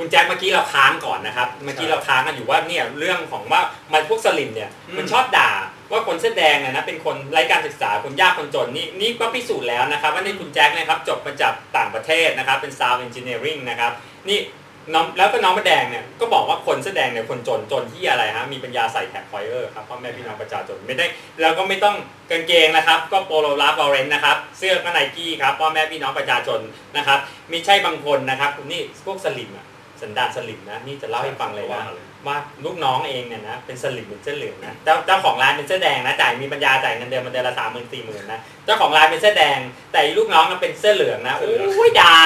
คุณแจ็คเมื่อกี้เราค้างก่อนนะครับ เมื่อกี้เราค้างกันอยู่ว่าเนี่ยเรื่องของว่ามันพวกสลิมเนี่ยอืมมันชอบด่าว่าคนเสื้อแดงเนี่ยนะเป็นคนไร้การศึกษาคนยากคนจนนี่นี่ก็พิสูจน์แล้วนะครับ ว่านี่คุณแจ็คนะครับจบมาจากต่างประเทศนะครับ เป็น sound engineering นะครับนี่น้องแล้วก็น้องมะแดงเนี่ยก็บอกว่าคนเสื้อแดงเนี่ยคนจนจนที่อะไรฮะมีปัญญาใส่แท็กไฟเออร์ครับพ่อแม่พี่น้องประชาชนไม่ได้แล้วก็ไม่ต้องกางเกงนะครับ ก็โปโลลาฟลอเรนนะครับ เสื้อก็ไนกี้ครับพ่อแม่พี่น้องประชาชนนะครับมีใช่บางคนนะครับนี่พวกสลิมอะ สันดานสลิมนะนี่จะเล่าให้ฟังเลยนะว่าลูกน้องเองเนี่ยนะเป็นสลิมเป็นเสื้อเหลืองนะเจ้าเจ้าของร้านเป็นเสื้อแดงนะจ่ายมีปัญญาจ่ายเงินเดือนมันเดือนละสามหมื่นสี่หมื่นนะเจ้าของร้านเป็นเสื้อแดง แต่อีลูกน้องมันเป็นเสื้อเหลืองนะโอ้ยด่า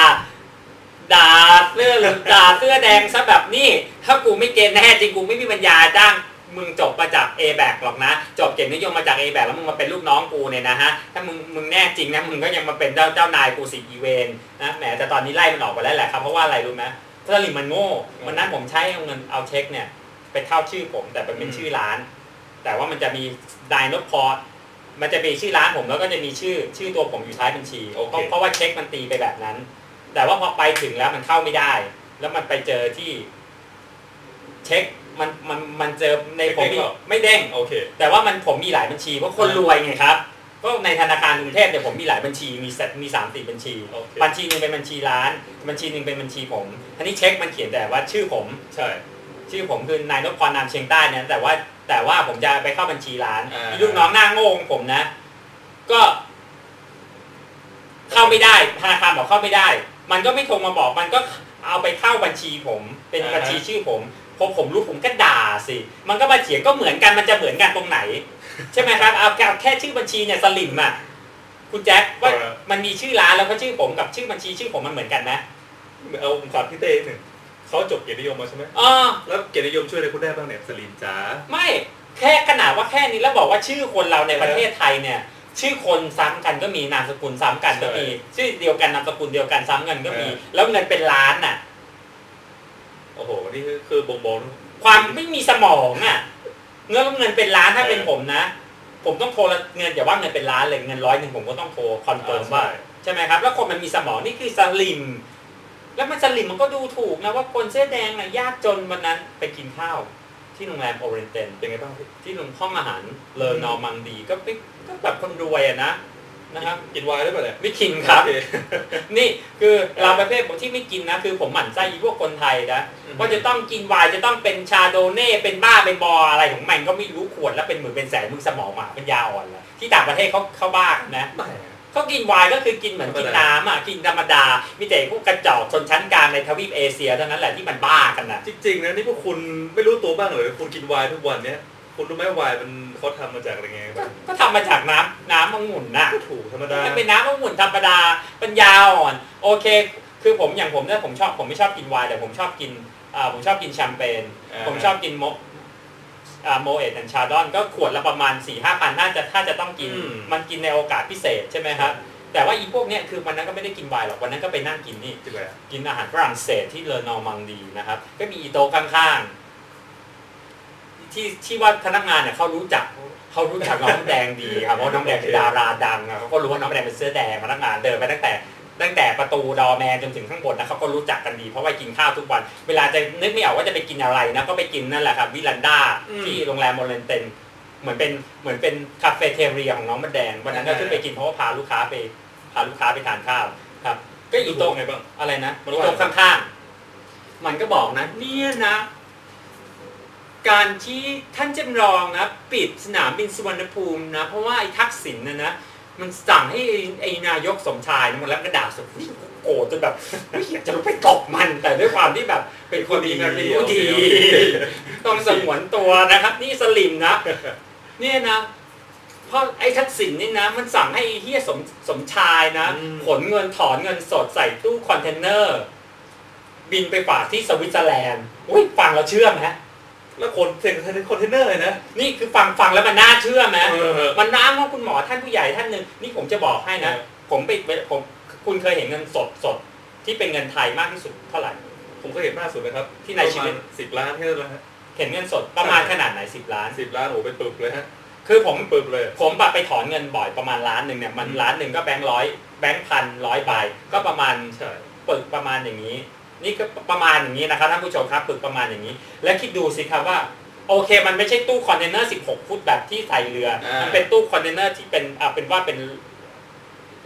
ด่าเสื้อเหลืองด่าเสื้อแดงซะแบบนี้ถ้ากูไม่เกณฑ์แน่จริงกูไม่มีปัญญาจ้างมึงจบมาจาก A แบกหรอกนะ จบเกียรตินิยมมาจาก A แบกแล้วมึงมาเป็นลูกน้องกูเนี่ยนะฮะ ถ้ามึงมึงแน่จริงนะ มึงก็ยังมาเป็นเจ้าเจ้านายกูสิอีเวนนะ แหมแต่ตอนนี้ไล่มันออกไปแล้วแหละครับ เพราะว่าอะไรรู้ไหม สลิมมันโง่วันนั้นผมใช้เอาเงินเอาเช็คเนี่ยไปเข้าชื่อผมแต่มันเป็นชื่อร้าน แต่ว่ามันจะมีไดโนพอร์ตมันจะมีชื่อร้านผมแล้วก็จะมีชื่อชื่อตัวผมอยู่ท้ายบัญชีโอเคเพราะเพราะว่าเช็คมันตีไปแบบนั้น แต่ว่าพอไปถึงแล้วมันเข้าไม่ได้ แล้วมันไปเจอที่เช็คมันมันมันเจอในผมมีไม่เด้งโอเค แต่ว่ามันผมมีหลายบัญชีเพราะคนรวยไงครับ ก็ในธนาคารกรุงเทพเนี่ยผมมีหลายบัญชีมีเซตมีสามสี่บัญชีโอเคบัญชีหนึ่งเป็นบัญชีร้าน บัญชีหนึ่งเป็นบัญชีผมทีนี้เช็คมันเขียนแต่ว่าชื่อผมใช่ชื่อผมคือนายนพพรนามเชียงใต้เนี่ยแต่ว่าแต่ว่าผมจะไปเข้าบัญชีร้านอ่ามีลูกน้องหน้าโง่ของผมนะ ก็ เข้าไม่ได้ธนาคารบอกเข้าไม่ได้ มันก็ไม่โทรมาบอกมันก็เอาไปเข้าบัญชีผม เป็นบัญชีชื่อผมพอผมรู้ผมก็ด่าสิ มันก็มาเถียงก็เหมือนกันมันจะเหมือนกันตรงไหน ใช่ไหมครับเอาแค่เอาแค่ชื่อบัญชีเนี่ยสลิมอะคุณแจ็คว่ามันมีชื่อร้านแล้วก็ชื่อผมกับชื่อบัญชีชื่อผมมันเหมือนกันไหมเอาผมถามพี่เต้หนึ่งเขาจบเกียรตินิยมมาใช่ไหมอ๋อแล้วเกียรตินิยมช่วยอะไรคุณได้บ้างเนี่ยสลิมจ๋าไม่แค่ขนาดว่าแค่นี้แล้วบอกว่าชื่อคนเราในประเทศไทยเนี่ย ชื่อคนซ้ำกันก็มีนามสกุลซ้ำกันก็มีชื่อเดียวกันนามสกุลเดียวกันซ้ำกันก็มี แล้วเงินเป็นล้านน่ะโอ้โหนี่คือคือบ่งบอกความไม่มีสมองอะ เงินเงินเป็นล้านถ้าเป็นผมนะ ผมต้องโทรเงินอย่าว่าเงินเป็นล้านเลยเงินร้อยหนึ่งผมก็ต้องโทรคอนเฟิร์มว่าใช่ไหมครับ แล้วคนมันมีสมองนี่คือสลิม แล้วมันสลิมมันก็ดูถูกนะว่าคนเสื้อแดงน่ะยากจนวันนั้นไปกินข้าว ที่โรงแรมโอเรนเตนเป็นไงบ้างพี่ที่โรงห้องอาหารเลอนอร์มังดีก็ไปก็แบบคนรวยอะนะ นะครับกินไวน์ได้ป่ะเนี่ยไม่กินครับโอเนี่คือเราประเภทที่ไม่กินนะคือผมหมั่นไส้อีพวกคนไทยนะอืมว่าจะต้องกินไวน์จะต้องเป็นชาโดเน่เป็นบ้าเป็นบออะไรของมันก็ไม่รู้ขวดแล้วเป็นหมื่นเป็นแสนมึงสมองหมาเป็นยาอ่อนแล้วที่ต่างประเทศเขาเขาบ้ากันนะแหมเขากินไวน์ก็คือกินเหมือนธรรมกินดาน้ำอะกินธรรมดา มีแต่พวกกระจอกชนชั้นกลางในทวีปเอเชียเท่านั้นแหละที่มันบ้ากันนะจริงๆนะนี่พวกคุณไม่รู้ตัวบ้างเหรอคุณกินไวน์ทุกวันเนี้ย คุณรู้ไหมไวน์มันเขาทำมาจากอะไรไงก็บ้างก็ทำมาจากน้ำน้ำองุ่นน่ะก็ถูกธรรมดามันเป็นน้ำองุ่นธรรมดาปัญญาอ่อน โอเค คือผมอย่างผมเนี่ยผมชอบผมไม่ชอบกินไวน์แต่ผมชอบกินอ่าผมชอบกินแชมเปญอ่าผมชอบกินโมอ่าโมเอตแอนชาดอนก็ขวดละประมาณ4ี่ห้าพันถ้าจะถ้าจะต้องกิน อืม มันกินในโอกาสพิเศษใช่ไหมครับ แต่ว่าอีพวกเนี้ยคือวันนั้นก็ไม่ได้กินไวน์หรอกวันนั้นก็ไปนั่งกินนี่ จริงไหมกินอาหารฝรั่งเศสที่เลอนอร์มังดีนะครับ ก็มีอีโต๊ะข้างๆ ที่ที่ว่าพนักงานเนี่ยเขารู้จักเขารู้จักน้องแดงดีครับเพราะน้องแดงเป็นดาราดังอะเขาก็รู้ว่าน้องแดงเป็นเสื้อแดงพนักงานเดินไปตั้งแต่ตั้งแต่ประตูดอแมนจนถึงข้างบนนะเขาก็รู้จักกันดี เพราะว่ากินข้าวทุกวัน เวลาจะนึกไม่ออกว่าจะไปกินอะไรนะก็ไปกินนั่นแหละครับวิลันดาที่โรงแรมโมเลนเตนเหมือนเป็นเหมือนเป็นคาเฟ่เทเรียของน้องมะแดงวันนั้นก็ขึ้นไปกินเพราะว่าพาลูกค้าไปพาลูกค้าไปทานข้าวครับ ก็อีรู้โต๊ะไงบ้างอะไรนะมันอีว่าโต๊ะข้างๆมันก็บอกนะ เนี่ยนะ การที่ท่านจำลองนะปิดสนามบินสุวรรณภูมินะ เพราะว่าไอ้ทักษิณนะนะมันสั่งให้ไอ้ไอ้นายกสมชายนะมันแล้วกระดาษสุดโกรธจนแบบไม่อยากจะไปตบมันแต่ด้วยความที่แบบเป็นคนดีเป็นผู้ดี ต้องสงวนตัวนะครับ นี่สลิมนะเนี่ยนะเพราะไอ้ทักษิณนี่นะ มันสั่งให้ไอ้เฮียสมสมชายนะอืมขนเงินถอนเงินสดใส่ตู้คอนเทนเนอร์ บินไปฝากที่สวิตเซอร์แลนด์อุ้ยฟังเราเชื่อไหม แล้วคนเซ็นคอนเทนเนอร์เลยนะ นี่คือฟังฟังแล้วมันน่าเชื่อไหมเออมันน้ำว่าคุณหมอท่านผู้ใหญ่ท่านหนึ่งนี่ผมจะบอกให้นะเออผมไปผมคุณเคยเห็นเงินสดสดที่เป็นเงินไทยมากที่สุดเท่าไหร่ ผมก็เห็นมากสุดนะครับ ที่ในชีวิตสิบล้านแค่นั้นแหละฮะเห็นเงินสดประมาณขนาดไหนสิบล้านสิบล้านโอ้โหเป็นปึกเลยฮะคือผมปึกเลย ผมแบบไปถอนเงินบ่อยประมาณล้านหนึ่งเนี่ยมันอืมล้านหนึ่งก็แบงค์ร้อยแบงค์พันร้อยใบก็ประมาณใช่ปึกประมาณอย่างนี้ นี่ก็ประมาณอย่างนี้นะครับท่านผู้ชมครับปึกประมาณอย่างนี้ และคิดดูสิครับว่าโอเค มันไม่ใช่ตู้คอนเทนเนอร์ 16 ฟุตแบบที่ใส่เรืออ่ามัมันเป็นตู้คอนเทนเนอร์ที่เป็นอ่าเป็นว่าเป็น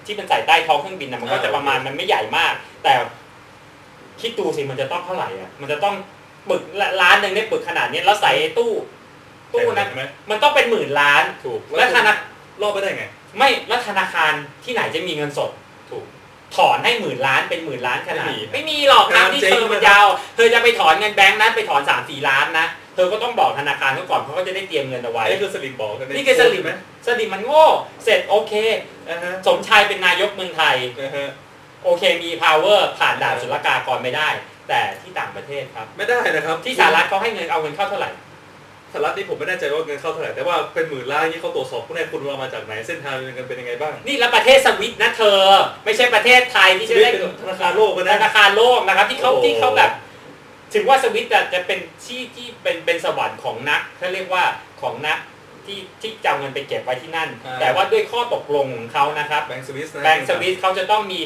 ที่มันใส่ใต้ท้องเครื่องบินนะมันก็อ่าจะประมาณมันไม่ใหญ่มาก แต่คิดดูสิมันจะต้องเท่าไหร่อะ มันจะต้องปึกละล้านหนึ่งได้ปึกขนาดนี้แล้วใส่ไอ้ตู้ตู้นั้นใช่ไหมมันต้องเป็นหมื่นล้านถูกแล้วธนารอบไปได้ไง ไม่แล้วธนาคารที่ไหนจะมีเงินสดถูก ถอนให้หมื่นล้านเป็นหมื่นล้านขนาดไม่มีไม่มีหรอกครับงานที่เจ๊งเธอมันยาวเธอจะไปถอนเงินแบงก์นั้นไปถอนสามสี่ล้านนะเธอก็ต้องบอกธนาคารเขาก่อนเพราะเขาจะได้เตรียมเงินเอาไว้ไอ้คือสลิมบอกใช่ไหมนี่คือสลิมไหมสลิมมันโง่เสร็จโอเคอ่าฮะสมชายเป็นนายกเมืองไทยนะฮะโอเคมี power ผ่านด่านศุลกากรไม่ได้ แต่ที่ต่างประเทศครับ ไม่ได้นะครับ ที่สหรัฐเขาให้เงินเอาเงินเข้าเท่าไหร่ สหรัฐนี่ผมไม่แน่ใจว่าเงินเข้าเท่าไหร่แต่ว่าเป็นหมื่นล้านนี่เขาตรวจสอบพวกนี้คุณเอามาจากไหนเส้นทางเงินเป็นยังไงบ้าง นี่แล้วประเทศสวิตนะเธอ ไม่ใช่ประเทศไทยที่จะได้เป็นธนาคารโลกก็ธนะนาคารโลกนะครับที่เขาโอ้ที่เขาแบบถึงว่าสวิตจะจะเป็นที่ที่เป็นเป็นสวรรค์ของนักเขาเรียกว่าของนักที่ที่จะเอาเงินไปเก็บไว้ที่นั่น แต่ว่าด้วยข้อตกลงของเขานะครับแบงก์สวิสนะแบงก์สวิสเขาจะต้องมี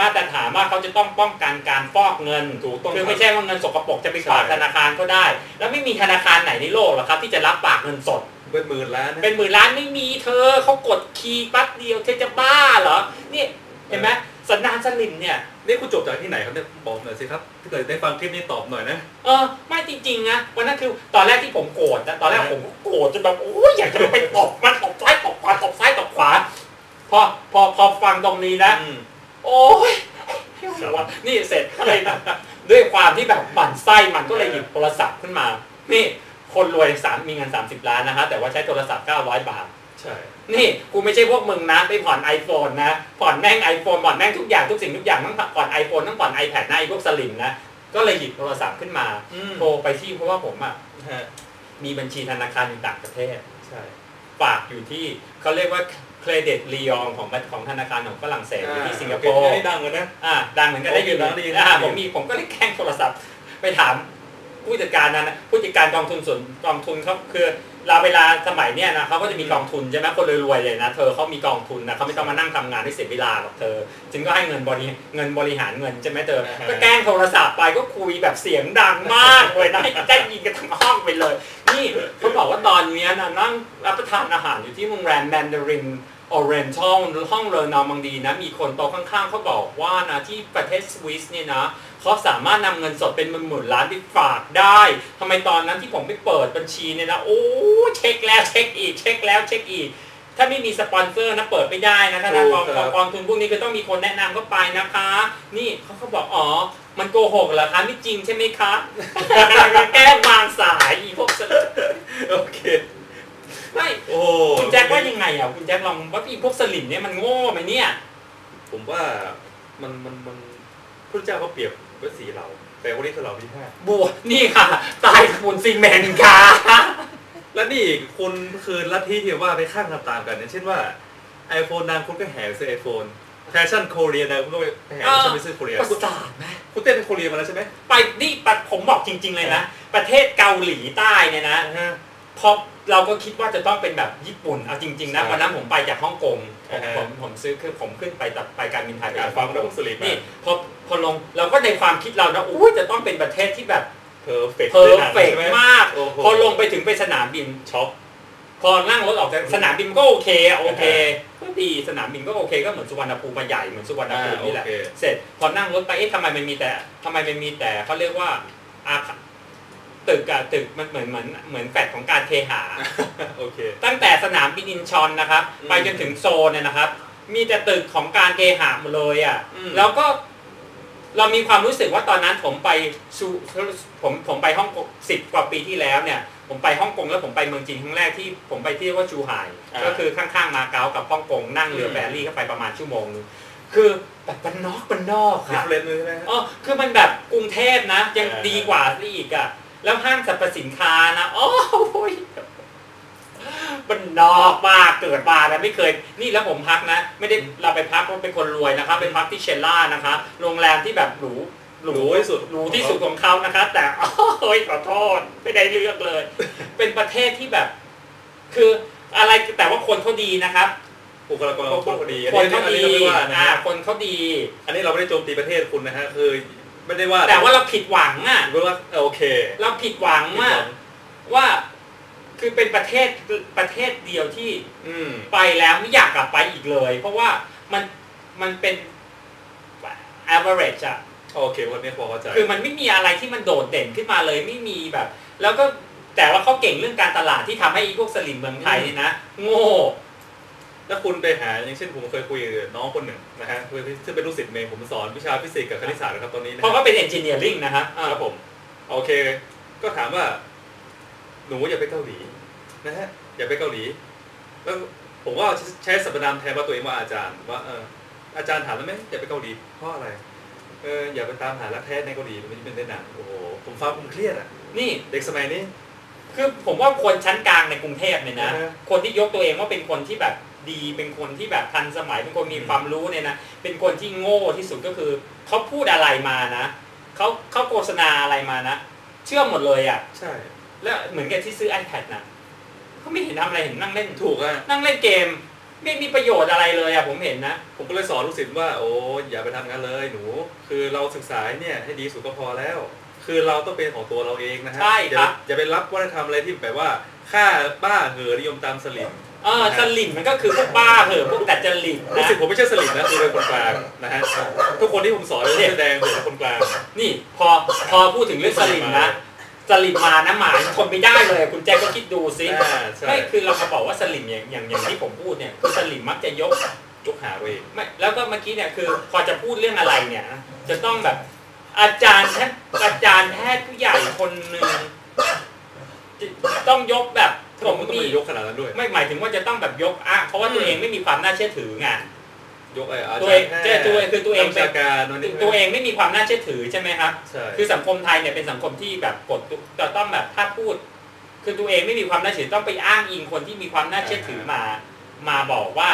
มาตรฐานว่าเขาจะต้องป้องกันการฟอกเงินถูกต้องคือไม่ใช่ว่าเงินสกปรกจะไปฝากใช่ธนาคารก็ได้ แล้วไม่มีธนาคารไหนในโลกหรอกครับ ที่จะรับฝากเงินสดเป็นหมื่นล้านนะเป็นหมื่นล้านไม่มีเธอเขากดคีย์ปั๊บเดียวเธอจะบ้าเหรอนี่เห็นไหมสันดานสลิมเนี่ยนี่คุณจบจากที่ไหนครับเนี่ยบอกหน่อยสิครับถ้าเกิดได้ฟังคลิปนี้ตอบหน่อยนะเออไม่จริงๆนะวันนั้นคือตอนแรกที่ผมโกรธนะตอนแรกผมก็โกรธจนแบบโอ้ยอยากจะไปตบมันตบซ้ายตบขวาตบซ้ายตบขวาพอพอพอฟังตรงนี้นะอืม โอ้ยหัวนี่เสร็จก็เลยแบบด้วยความที่แบบหมั่นไส้มันก็เลยหยิบโทรศัพท์ขึ้นมา นี่คนรวยสามมีเงิน 30 ล้านนะฮะแต่ว่าใช้โทรศัพท์ 900 บาทใช่นี่กูไม่ใช่พวกมึงนะไปผ่อน iPhone นะผ่อนแม่ง iPhone ผ่อนแม่งทุกอย่างทุกสิ่งทุกอย่างทั้งผ่อน iPhone ทั้งผ่อน iPad นะไอ้พวกสลิมนะก็เลยหยิบโทรศัพท์ขึ้นมาอืมโทรไปที่เพราะว่าผมอะฮะมีบัญชีธนาคารอยู่ต่างประเทศใช่ฝากอยู่ที่เขาเรียกว่า เครดิตลียองของของธนาคารของฝรั่งเศสอยู่ที่สิงคโปโอร์เคนี่ดังเลยนะอ่าดังเหมือนกันได้ยินโอเคดังได้ยินอ่าได้ยินผมมีผมก็เลยแกล้งโทรศัพท์ ไปถามผู้จัดการนั้นนะผู้จัดการกองทุนส่วนกองทุนเขาคือ เราเวลาสมัยเนี้ยนะเขาก็จะมีกองทุนใช่ไหมคนรวยๆเลยนะเธอเขามีกองทุนนะเขาไม่ต้องมานั่งทำงานให้เสียเวลาหรอกเธอจึงก็ให้เงินบริเงินบริหารเงินใช่ไหมเธออ่าฮะก็แกล้งโทรศัพท์ไปก็คุยแบบเสียงดังมากเลยนะให้ได้ยินกันทั้งห้องไปเลย นี่เขาบอกว่าตอนเนี้ยนะนั่งรับประทานอาหารอยู่ที่โรงแรมแมนดาริน ออเรนทัลห้องเรอนอร์มังดีนะ มีคนโต๊ะข้างๆเขาบอกว่านะที่ประเทศสวิสเนี่ยนะเขาสามารถนำเงินสดเป็นหมื่นๆล้านไปฝากได้ทำไมตอนนั้นที่ผมไปเปิดบัญชีเนี่ยนะ โอ้เช็คแล้วเช็คอีก เช็คแล้วเช็คอีก ถ้าไม่มีสปอนเซอร์นะเปิดไม่ได้นะถ้าทางกองถูกครับกองทุนพวกนี้ก็ต้องมีคนแนะนำเข้าไปนะคะ นี่เขาเขาบอกอ๋อมันโกหกเหรอคะไม่จริงใช่ไหมคะแกล้งวางสายอีพวกสโอเคไม่โอ้คุณแจ็คว่ายังไงอะคุณแจ็คลองว่าอีพวกสลิมเนี่ยมันโง่ไหมเนี่ย ผมว่ามันมันมันพระเจ้าเขาเปรียบไว้สีเหล่าแต่วันนี้คือเหล่าที่ห้าบัวนี่ค่ะ ตายปูนซีเมนต์ค่ะ และนี่อีกคุณคือลัทธิที่ว่าไปข้างตามๆกันอย่างเช่นว่า iPhone ดังคุณก็แห่ซื้อ iPhone แฟชั่นโคเรียดังคุณก็ไปแห่เออฉันไปซื้อโคเรียประคุณสาทไหมคุณเต้นในโคเรียมาแล้วใช่ไหมไปนี่ปะผมบอกจริง ๆ เลยนะ ประเทศเกาหลีใต้เนี่ยนะอ่าฮะพอ เราก็คิดว่าจะต้องเป็นแบบญี่ปุ่น เอาจริงๆนะใช่วันนั้นผมไปจากฮ่องกงผมอ่าฮะผมผมซื้อคือผมขึ้นไปตัดไปการบินไทยไปการฟังแล้วก็สลิปนี่พอพอลงเราก็ในความคิดเรานะอุ้ยจะต้องเป็นประเทศที่แบบเพอร์เฟกต์เพอร์เฟกมากโอ้โหพอลงไปถึงไปสนามบินช็อปพอนั่งรถออกจากสนามบินก็โอเคอะโอเคก็ดีสนามบินก็โอเคก็เหมือนสุวรรณภูมิมาใหญ่เหมือนสุวรรณภูมินี่แหละอ่าโอเคเสร็จพอนั่งรถไปเอ๊ะทำไมมันมีแต่ทำไมมันมีแต่เขาเรียกว่าอาคา ตึกอะตึกมันเหมือนเหมือนเหมือนแฟดของการเคหา โอเค ตั้งแต่สนามบินอินชอนนะครับอืมไปจนถึงโซนเนี่ยนะครับ มีแต่ตึกของการเคหะหมดเลยอะ อืม แล้วก็ เรามีความรู้สึกว่าตอนนั้นผมไปซูผมผมไปฮ่องกงสิบกว่าปีที่แล้วเนี่ย ผมไปฮ่องกงแล้วผมไปเมืองจีนครั้งแรกที่ผมไปที่เรียกว่าจูไห่อ่าก็คือข้างๆมาเก๊ากับฮ่องกงนั่งเรืออม แฟรี่เข้าไปประมาณชั่วโมงนึงคือแบบมันนอกมันนอกดิค่ะฟเรนเลยใช่ไหมฮะอ๋อคือมันแบบกรุงเทพนะ ยังเออดีกว่าซะอีกอะ แล้วห้างสรรพสินค้านะโอ้ยมันนอกมากเกิดมาแล้วไม่เคย นี่แล้วผมพักนะ ไม่ได้เราไปพักเพราะเป็นคนรวยนะครับไปพักที่เชลล่านะคะโรงแรมที่แบบหรูหรูที่สุดหรูที่สุดของเขานะคะ แต่โอ้ยขอโทษไม่ได้เลือกเลย เป็นประเทศที่แบบ คืออะไรแต่ว่าคนเขาดีนะครับบุคลากรเขาพอดีคนอันเขานี้ดีอันนี้เราไม่ว่านะอ่าฮะคนเขาดี อันนี้เราไม่ได้โจมตีประเทศคุณนะฮะคือ ไม่ได้ว่าแต่ว่าเราผิดหวังอะเรียกว่าโอเค เราผิดหวังผิดว่าหวังว่าคือเป็นประเทศประเทศเดียวที่ อืมไปแล้วไม่อยากกลับไปอีกเลย เพราะว่ามันมันเป็น average อะโอเควันนี้พอเข้าใจคือมันไม่มีอะไรที่มันโดดเด่นขึ้นมาเลยไม่มีแบบ แล้วก็แต่ว่าเขาเก่งเรื่องการตลาดที่ทำให้อีพวกสลิมเมืองไทยนี่นะ โง่ ถ้าคุณไปหาอย่างเช่นผมเคยคุยกับน้องคนหนึ่งนะฮะคือซึ่งเป็นลูกศิษย์เมย์ผมสอนวิชาฟิสิกส์กับคณิตศาสตร์นะครับตอนนี้นะเพราะว่าเป็น engineering นะครับอ่าครับผม โอเค ก็ถามว่า หนูอย่าไปเกาหลีนะฮะอย่าไปเกาหลี แล้วผมก็ใช้สรรพนามแทนว่าตัวเองว่าอาจารย์ว่าเอออาจารย์ถามแล้วไหมอย่าไปเกาหลีเพราะอะไรเอออย่าไปตามหารักแท้ในเกาหลีมันจะเป็นได้หนังโอ้โหผมฟังผมเครียดอะนี่เด็กสมัยนี้ คือผมว่าคนชั้นกลางในกรุงเทพเนี่ยนะอ่าฮะคนที่ยกตัวเองว่าเป็นคนที่แบบดี เป็นคนที่แบบทันสมัย เป็นคนมีความรู้เนี่ยนะ เป็นคนที่โง่ที่สุดก็คือเขาพูดอะไรมานะเขาเขาโฆษณาอะไรมานะ เชื่อหมดเลยอะ ใช่ แล้วเหมือนกับที่ซื้อ iPad นะเขาไม่เห็นทำอะไรเห็นนั่งเล่นถูกอะ นั่งเล่นเกม ไม่มีประโยชน์อะไรเลยอะผมเห็นนะ ผมก็เลยสอนลูกศิษย์ว่าโอ้อย่าไปทำงานเลยหนู คือเราศึกษาเนี่ยให้ดีสุดก็พอแล้ว คือเราต้องเป็นของตัวเราเองนะฮะใช่อย่าครับ อย่าไปรับวัฒนธรรมอะไรที่แบบว่าค่าบ้าเหอนิยมตามสลิมเออสลิมมันก็คือพวกบ้าเหอะพวกแต่จริตลูกนะศิษย์ผมไม่ใช่สลิมนะคือเป็นคนกลางนะฮะทุกคนที่ผมสอนเป็นแสดงผมเป็นคนกลาง นี่พอพอพูดถึงเรื่องสลิมนะสลิมมานะหมาทนไม่ได้เลย คุณแจ็คก็คิดดูซิอ่าใช่ ไม่คือเรามาบอกว่าสลิมอย่างอย่างอย่างที่ผมพูดเนี่ยคือสลิมมักจะยก ยกหาตัวเองไม่แล้วก็เมื่อกี้เนี่ยคือพอจะพูดเรื่องอะไรเนี่ยนะจะต้องแบบ อาจารย์แพทย์อาจารย์แพทย์ผู้ใหญ่คนหนึ่งจะต้องยกแบบถ้าผมต้องมีไปยกขนาดนั้นด้วย ไม่หมายถึงว่าจะต้องแบบยกอ้างเพราะว่าตัวเองไม่มีความน่าเชื่อถือไงยกไอ้อาตัวจาเอรงย์แพทย์เจ้าตัวเองคือตัวเองนักวิชาการวันนี้ตัวเองไม่มีความน่าเชื่อถือใช่ไหมครับใช่คือสังคมไทยเนี่ยเป็นสังคมที่แบบกดจะต้องแบบถ้าพูด คือตัวเองไม่มีความน่าเชื่อถือต้องไปอ้างอิงคนที่มีความน่าเชื่อถือมา มาบอกว่า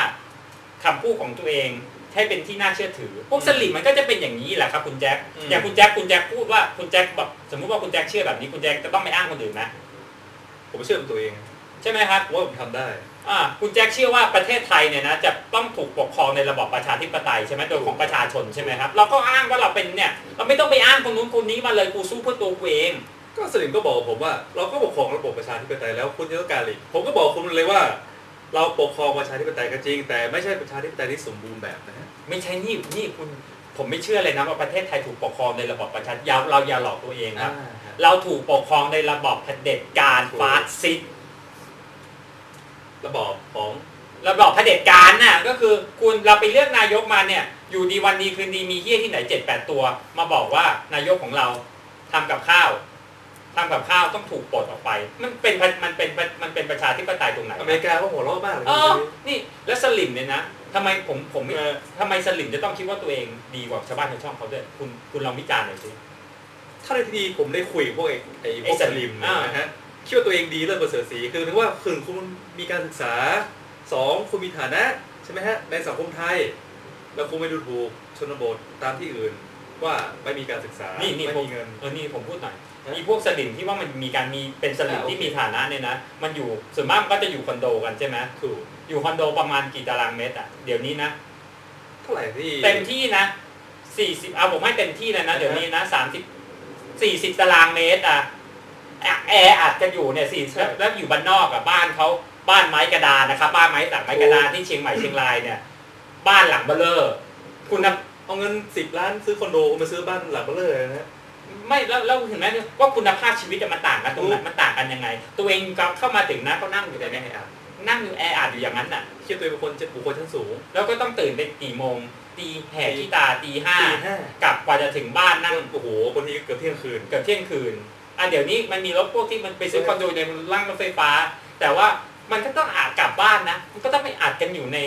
คำพูดของตัวเอง ให้เป็นที่น่าเชื่อถือ พวกสลิมมันก็จะเป็นอย่างนี้แหละครับคุณแจ็คอย่างคุณแจ็คคุณแจ็คพูดว่าคุณแจ็คแบบสมมุติว่าคุณแจ็คเชื่อแบบนี้คุณแจ็คจะต้องไปอ้างคนอื่นนะผมเชื่อในตัวเอง ใช่ไหมครับผมว่าผมทำได้อ่าคุณแจ็คเชื่อว่าประเทศไทยเนี่ยนะจะต้องถูกปกครองในระบอบประชาธิปไตยใช่ไหมโดยของประชาชนใช่ไหมครับเราก็อ้างว่าเราเป็นเนี่ยเราไม่ต้องไปอ้างคนนู้นคนนี้มาเลยกูสู้เพื่อตัวกูเองก็สลิมก็บอกผมว่า เราก็ปกครองระบบประชาธิปไตยแล้วคุณจะต้องการอะไรอีกผมก็บอกคุณเลยว่า เราปกครองประชาธิปไตยก็จริง แต่ไม่ใช่ประชาธิปไตยที่สมบูรณ์แบบนะฮะไม่ใช่นี่นี่คุณผมไม่เชื่อเลยนะว่าประเทศไทยถูกปกครองในระบอบประชาธิปไตยเราอย่าหลอกตัวเองครับ เราถูกปกครองในระบอบเผด็จการถูกฟาสซิสต์ระบอบของระบอบเผด็จการน่ะก็คือคุณเราไปเลือกนายกมาเนี่ย อยู่ดีวันดีคืนดีมีเฮี้ยที่ไหนเจ็ดแปดตัว มาบอกว่านายกของเราทำกับข้าว ทำกับข้าวต้องถูกปลดออกไป มันเป็นมันเป็นมันเป็นประชาธิปไตยตรงไหนอเมริกาก็หัวเราะมากเลยเออนี่แล้วสลิมเนี่ยนะทำไมผมผมไม่เออทำไมสลิมจะต้องคิดว่าตัวเองดีกว่าชาวบ้านชาวช่องเขาด้วยคุณคุณลองวิจารณ์หน่อยสิถ้าในที่ดีผมได้คุยกับพวกไอ้ไอ้พไอ้วกสสลิลิมมอ่านะฮะคิดว่าตัวเองดีเลิศประเสริฐศรีคือถึงว่าคือคุณมีการศึกษาสองคุณมีฐานะใช่ไหมฮะในสังคมไทยแล้วคุณไม่ดูถูกชนบทตามที่อื่น ว่าไม่มีการศึกษานี่นี่ไม่ผมมีเงินเออนี่ผมพูดหน่อยฮะ มีพวกสลิมที่ว่ามันมีการมีเป็นสลิมอ่าที่มีฐานะเนี่ยนะ มันอยู่ส่วนมากมันก็จะอยู่คอนโดกันใช่ไหมถูกอยู่คอนโดประมาณกี่ตารางเมตรอะเดี๋ยวนี้นะเท่าไหร่ที่เต็มที่นะสี่สิบเอาผมให้เต็มที่เลยนะเดี๋ยวนี้นะสามสิบสี่สิบตารางเมตรอะแอแอร์อัดกันอยู่เนี่ยสี่แล้วอยู่บ้านนอกอะบ้านเขาบ้านไม้กระดานนะครับ บ้านไม้สักไม้กระดานที่เชียงใหม่เชียงรายเนี่ย บ้านหลังเบลเลอร์ คุณนะเอาเงินสิบล้านซื้อคอนโดคุณมาซื้อบ้านหลังเบลอเลยนะฮะ ไม่แล้วแล้วเห็นไหมว่าคุณภาพชีวิตจะมันต่างกันตรงไหนมันต่างกันยังไง ตัวเองเข้ามาถึงนะก็นั่งอยู่แต่ในแอร์นั่งอยู่แอร์อัดอยู่อย่างนั้นน่ะคิดตัวเองเป็นคนจะบุคคลชั้นสูง แล้วก็ต้องตื่นไปกี่โมงตีแห่ที่ตาตีห้าตีห้ากลับกว่าจะถึงบ้านนั่งโอ้โหบางทีเกือบเที่ยงคืนเกือบเที่ยงคืนอะเดี๋ยวนี้มันมีรถพวกที่มันไปซื้อคอนโดในร่างรถไฟฟ้า แต่ว่ามันก็ต้องอาจกลับบ้านนะ มันก็ต้องไปอัดกันอยู่ใน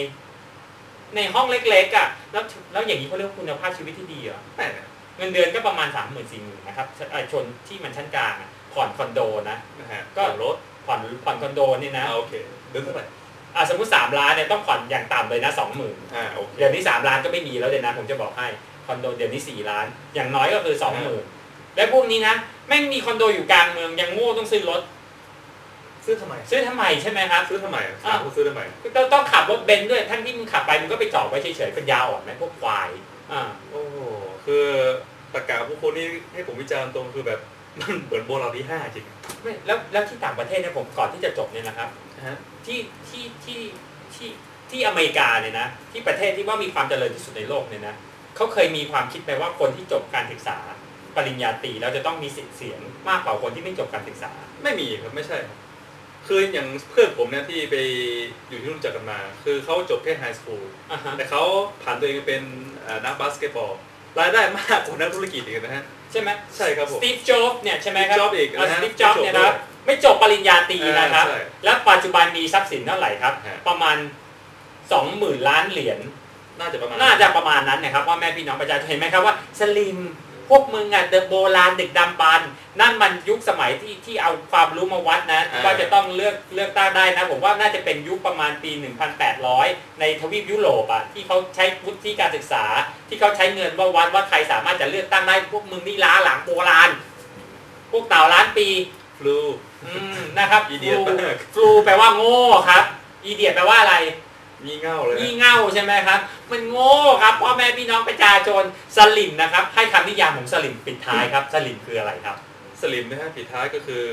ในห้องเล็กๆอะ แล้วแล้วอย่างนี้เขาเรียกว่าคุณภาพชีวิตที่ดีเหรอแหม่ เงินเดือนก็ประมาณสามหมื่นสี่หมื่นนะครับเอ่อชนที่มันชั้นกลางอะผ่อนคอนโดนะนะฮะก็ก็รถผ่อนผ่อนคอนโดนี่นะอ่าโอเคเดือนเท่าไหร่อะสมมติสามล้านเนี่ยต้องผ่อนอย่างต่ำเลยนะสองหมื่นอ่าโอเคเดี๋ยวนี้สามล้านก็ไม่มีแล้วเลยนะผมจะบอกให้คอนโดเดี๋ยวนี้สี่ล้าน อย่างน้อยก็คือสองหมื่นและพวกนี้นะแม่งมีคอนโดอยู่กลางเมืองยังโง่ต้องซื้อรถซื้อทำไมซื้อทำไมใช่ไหมครับซื้อทำไมอะถามว่าซื้อทำไมต้องต้องขับรถเบนซ์ด้วยทั้งที่มึงขับไปมึงก็ไปจอดไว้เฉยๆเป็นยาวอะไหมพวกควายอ่า โอ้โหคือตะกาพวกคนนี้ให้ผมวิจารณ์ตรงคือแบบมันเหมือนโบราณที่ห้าจริง ไม่แล้วแล้วที่ต่างประเทศเนี่ยผมก่อนที่จะจบเนี่ยนะครับนะฮะ ที่ที่ที่ที่ที่อเมริกาเนี่ยนะ ที่ประเทศที่ว่ามีความเจริญที่สุดในโลกเนี่ยนะเขาเคยมีความคิดไหมว่าคนที่จบการศึกษาปริญญาตรีแล้วจะต้องมีสิทธิ์เสียงมากกว่าคนที่ไม่จบการศึกษา ไม่มีครับไม่ใช่ครับคืออย่างเพื่อนผมเนี่ยที่ไปอยู่ที่รู้จักกันมา คือเขาจบแค่ไฮสคูลอ่าฮะแต่เขาผ่านตัวเองเป็นเอ่อนักบาสเกตบอล รายได้มากกว่านักธุรกิจอีกนะฮะ ใช่ไหมใช่ครับผสมตีฟจ็อบเนี่ยใช่ไหมครับ Steve Jobs อีกนะฮะสตีฟจ็อบเนี่ยนะครับ ไม่จบปริญญาตรีนะครับใช่และปัจจุบันมีทรัพย์สินเท่าไหร่ครับ ฮะ ประมาณ 20,000 ล้านเหรียญ น่าจะประมาณ น่าจะประมาณนั้นนะครับว่าแม่พี่น้องประชาชนเห็นไหมครับว่าสลิม พวกมึงอะเดอะโบราณดึกดำบรรพ์นั่นมันยุคสมัยที่ที่เอาความรู้มาวัดนะว่าจะต้องเลือกเลือกตั้งได้นะ ผมว่าน่าจะเป็นยุคประมาณปี 1800 ในทวีปยุโรปอะที่เขาใช้วุฒิการศึกษา ที่เขาใช้เงินว่าวัดว่าใครสามารถจะเลือกตั้งได้พวกมึงนี่ล้าหลังโบราณ พวกเต่าล้านปีฟลูอืมนะครับอีเดียตฟลูมากฟลูแปลว่าโง่ครับอีเดียตแปลว่าอะไร งี่เง่าเลยงี่เง่าใช่ไหมครับ มันโง่ครับพ่อแม่พี่น้องประชาชนสลิมนะครับ ให้คำนิยามของสลิมปิดท้ายครับ สลิมคืออะไรครับ สลิมนะฮะปิดท้ายก็คือ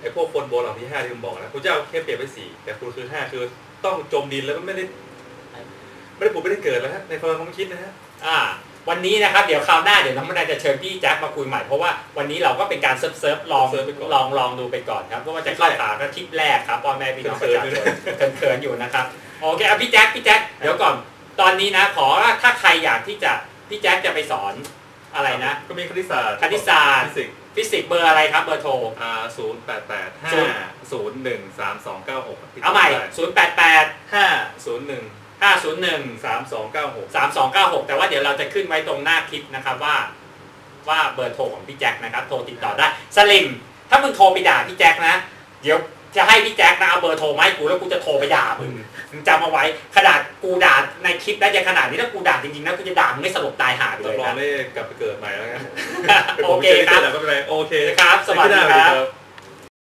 ไอ้พวกคนโบราณที่ห้าที่ผมบอกนะคุณเจ้าแค่เปลี่ยนไปสี่แต่คุณคือห้าคือต้องจมดินแล้วก็ไม่ได้ ไม่ได้ผุดไม่ได้เกิดแล้วฮะในความคิดนะฮะอ่า วันนี้นะครับเดี๋ยวคราวหน้าเดี๋ยวน้องมนายจะเชิญพี่แจ็คมาคุยใหม่เพราะว่าวันนี้เราก็เป็นการเซิร์ฟเซิร์ฟลองเซิร์ฟไปก่อนลองลองดูไปก่อนครับเพราะว่าจะเข้าขาก็คลิปแรกครับพ่อแม่พี่น้องประชาชนเขินๆอยู่นะครับโอเคเอาพี่แจ็คพี่แจ็คเดี๋ยวก่อนตอนนี้นะขอว่าถ้าใครอยากที่จะพี่แจ็คจะไปสอนอะไรนะ ก็มีคณิตศาสตร์คณิตศาสตร์ฟิสิกส์ฟิสิกส์เบอร์อะไรครับเบอร์โทรอ่าศูนย์แปดแปดห้าศูนย์ศูนย์หนึ่งสามสองเก้าหกเอาใหม่0 8 8ห้าศูนย์หนึ่ง5 0 1สามสองเก้าหก3 2 9 6 แต่ว่าเดี๋ยวเราจะขึ้นไว้ตรงหน้าคลิปนะครับว่า ว่าเบอร์โทรของพี่แจ็คนะครับ โทรติดต่อได้สลิมถ้ามึงโทรไปด่าพี่แจ็คนะ เดี๋ยวจะให้พี่แจ็คนะเอาเบอร์โทรมาให้กูแล้วกูจะโทรไปด่ามึงมึงจำเอาไว้ขนาดกูด่าในคลิปได้จะขนาดนี้ถ้ากูด่าจริงๆนะกูจะด่ามึงไม่สลบตายหาไปรัเลบยรองนะได้กลับไปเกิดใหม่แล้วกันโอเคครับไม่เป็นไรโอเค ครับ สวัสดีครับ